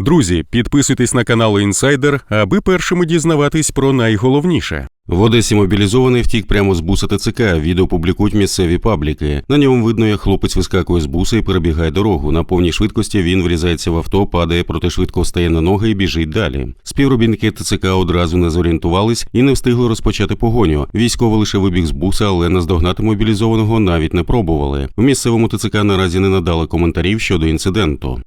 Друзі, підписуйтесь на канал Інсайдер, аби першими дізнаватись про найголовніше. В Одесі мобілізований втік прямо з буса ТЦК. Відео публікують місцеві пабліки. На ньому видно, як хлопець вискакує з буса і перебігає дорогу. На повній швидкості він врізається в авто, падає, проте швидко встає на ноги і біжить далі. Співробітники ТЦК одразу не зорієнтувались і не встигли розпочати погоню. Військовий лише вибіг з буса, але наздогнати мобілізованого навіть не пробували. В місцевому ТЦК наразі не надали коментарів щодо інциденту.